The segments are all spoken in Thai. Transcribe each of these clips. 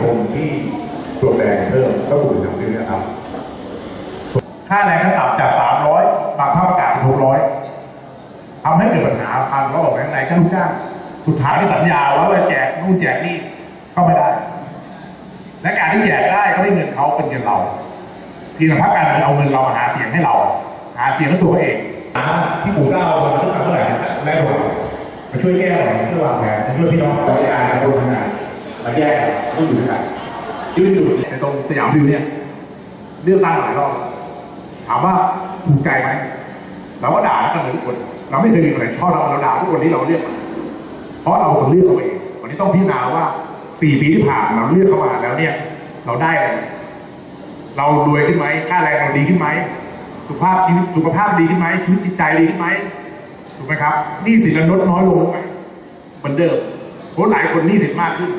คมที่ปลดแรงเพิ่มก็ถูกทำซื้อนะครับค่าแรงขั้นต่ำจาก 300 บางภาคประกาศเป็น600ทำให้เกิดปัญหาพันระหว่างแรงงานกับลูกจ้างสุดท้ายที่สัญญาว่าจะแจกนู่นแจกนี่ก็ไม่ได้ และการที่แจกได้ก็ได้เงินเขาเป็นเงินเราทีมพรรคการเมืองเอาเงินเรามาหาเสียงให้เรา หาเสียงให้ตัวเองที่ปู่ก้าวันต้องการเท่าไหร่แรกหน่อยมาช่วยแก้หน่อยช่วยวางแผนช่วยพี่น้องราชการในคนทำงาน มาแก้ต้องอยู่ด้วยกันยืนอยู่ในตรงสยามวิวเนี่ยเลือกตั้งหลายรอบถามว่าภูมิใจไหมเราก็ด่ากันเลยทุกคน เราไม่เคยมีคนไหนชอบเราเราด่าทุกคนที่เราเลือกเพราะเราต้องเลือกเขาเองวันนี้ต้องพิจารณาว่าสี่ปีที่ผ่านเราเลือกเข้ามาแล้วเนี่ย เราได้อะไรเรารวยขึ้นไหมค่าแรงเราดีขึ้นไหมสุขภาพชีวิตสุขภาพดีขึ้นไหมชีวิตจิตใจดีขึ้นไหมถูกไหมครับนี้สินเราลดน้อยลงไหมเหมือนเดิมเพราะหลายคนนี้สินมากขึ้น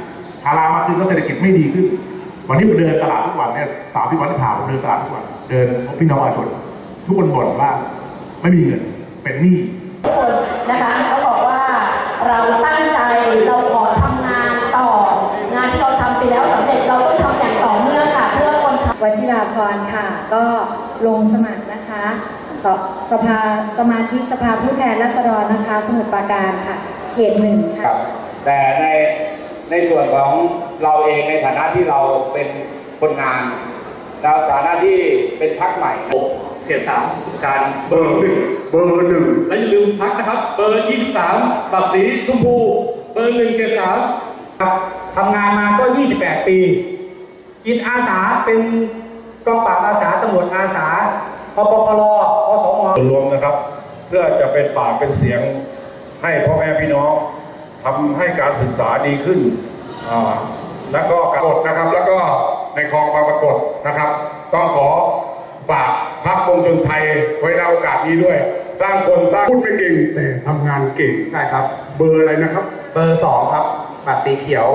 ารามากขึ้นแล้วเศรษฐกิจไม่ดีขึ้น วันนี้ผมเดินตลาดทุกวันเนี่ยสามที่วันที่ผ่านผมเดินตลาดทุกวัน เดินพบพี่น้องประชาชนทุกคนบ่นว่าไม่มีเงินเป็นหนี้ทุกคนนะคะเขาบอกว่าเราตั้งใจเราขอทำงานต่องานที่เราทำไปแล้วสำเร็จเราต้องทำอย่างต่อเนื่องค่ะเพื่อคนไทยวชิราพรค่ะ ก็ลงสมัครนะคะสสภาสมาชิกสภาผู้แทนราษฎรนะคะ สมุทรปราการค่ะ เขตหนึ่งครัค่ะบแต่ใน ในส่วนของเราเองในฐานะที่เราเป็นคนงานเราฐานะที่เป็นพักใหม่เขตสามการเบอร์หนึ่งเบอร์หนึ่งและอย่าลืมพักนะครับ เบอร์ยี่สิบสามบัตรสีชมพู เบอร์หนึ่งเขตสามครับทำงานมาก็28ปีจิตอาสาเป็นกองปราบอาสาตำรวจอาสาปปพลอสมส่วนรวมนะครับ เพื่อจะเป็นปากเป็นเสียงให้พ่อแม่พี่น้อง ทำให้การศึกษาดีขึ้นอ่าแล้วก็การกฎนะครับ แล้วก็ในคลองบางปรากฏนะครับ ต้องขอฝากพักกงชนไทยไว้ในโอกาสนี้ด้วย สร้างคนสร้างพูดไม่เก่งแต่ทำงานเก่งใช่ครับ เบอร์อะไรนะครับ เบอร์สองครับบัตรสีเขียว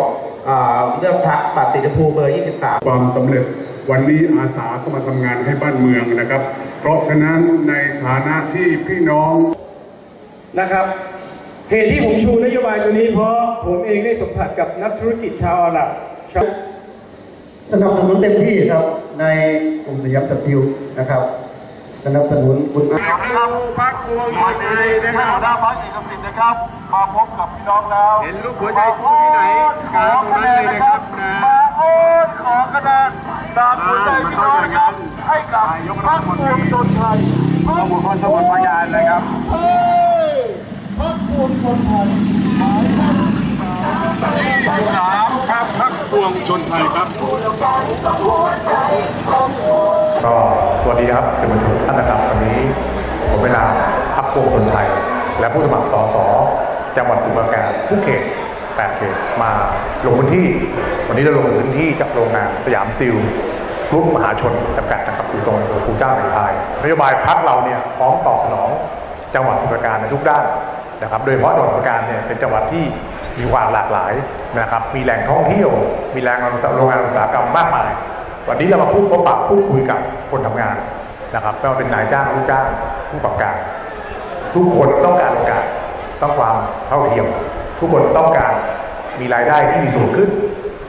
อ่าเลือกพักบัตรสีชมพูเบอร์ยี่สิบสามความสำเร็จวันนี้อาสาก็มาทำงานให้บ้านเมืองนะครับ เพราะฉะนั้นในฐานะที่พี่น้องนะครับ เหตุที่ผมชูนโยบายตัวนี้เพราะผมเองได้สัมผัสกับนักธุรกิจชาวอาหรับชาวสนับสนุนเต็มที่ครับในกลุ่มสยามสติลนะครับสนับสนุนคุณอาครับพักพวงมาลัยนะครับหัวหน้าพักเอกสิทธิ์นะครับ มาพบกับพี่น้องแล้ว เห็นลูกหัวใจคู่ที่ไหนขอคะแนนนะครับ มาโอนขอคะแนนตามหัวใจพี่น้องนะครับให้กับพักพวงชนไทยพักพวงชนพย สสามครับพักพวงชนไทยครับ ก็สวัสดีครับสื่อมวลชนท่านนะครับวันนี้ผมเวลาพักพวงคนไทย และผู้สมัครสสจังหวัดสมุพรปราการทุกเขต8เขตมาลงพื้นที่ วันนี้เราลงพื้นที่จากโรงงานสยามสตีลรุ๊ปมหาชนจำกัดนะครับอยู่ตรงอำเภอภูเจ้าในไทยนโยบายพักเราเนี่ยพร้อมตอบสนองจังหวัดสมุพรปราการในทุกด้าน นะครับ โดยเฉพาะจังหวัดพรปราการเนี่ยเป็นจังหวัดที่มีความหลากหลายนะครับ มีแหล่งท่องเที่ยว มีแหล่งโรงงานอุตสาหกรรมมากมาย วันนี้เรามาพูดพบปะพูดคุยกับคนทำงานนะครับไม่ว่าเป็นนายจ้างลูกจ้างผู้ประกอบการ ทุกคนต้องการโอกาสต้องความเท่าเทียม ทุกคนต้องการมีรายได้ที่มีสูงขึ้น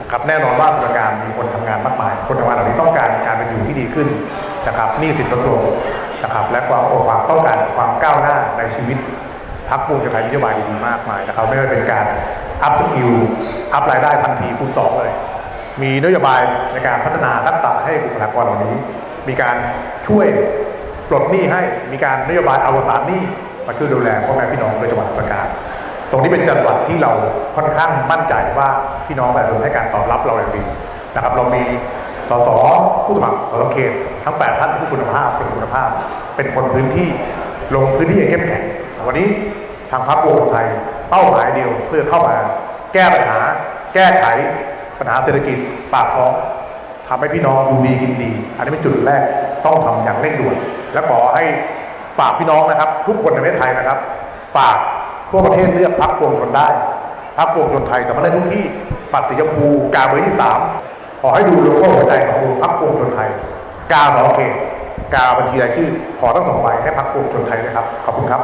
นะครับแน่นอนว่าประการมีคนทำงานมากมาย คนทำงานเหล่านี้ต้องการการเป็นอยู่ที่ดีขึ้นนะครับนี่สินลดลงนะครับและความความต้องการความก้าวหน้าในชีวิต พักภูมิใจไทยนโยบายดีๆมากมายนะครับไม่ว่าเป็นการอัพสกิลอัพรายได้ทันทีคูณสองเลย มีนโยบายในการพัฒนาทักษะให้บุคลากรเหล่านี้ มีการช่วยปลดหนี้ให้มีการนโยบายอวสานหนี้มาช่วยดูแลพ่อแม่พี่น้องในจังหวัดสุรปราการตรงนี้เป็นจังหวัดที่เราค่อนข้างมั่นใจว่าพี่น้องประชาชนให้การตอบรับเราอย่างดีนะครับ เรามีสสผู้สมัครสสเขตทั้ง8ท่านที่คุณภาพเป็นคุณภาพ เป็นคนพื้นที่ลงพื้นที่อย่างเข้มแข็ง วันนี้ทางพรรคภูมิไทยเป้าหมายเดียวเพื่อเข้ามาแก้ปัญหา แก้ไขปัญหาเศรษฐกิจปากท้องทำให้พี่น้องดูดีกินดี อันนี้เป็นจุดแรกต้องทำอย่างเร่งด่วน และขอให้ฝากพี่น้องนะครับ ทุกคนในประเทศไทยนะครับ ฝากทั่วประเทศเลือกพักพวงชนได้พักพวงชนไทยสามารถได้ทุกที่ปัดสีชมพูกาเบอร์ที่สามขอให้ดูโลโก้หัวใจของพักพวงชนไทย กาหมอเขตกาบัญชีรายชื่อขอตั้งสองใบให้พักพวงชนไทยนะครับขอบคุณครับ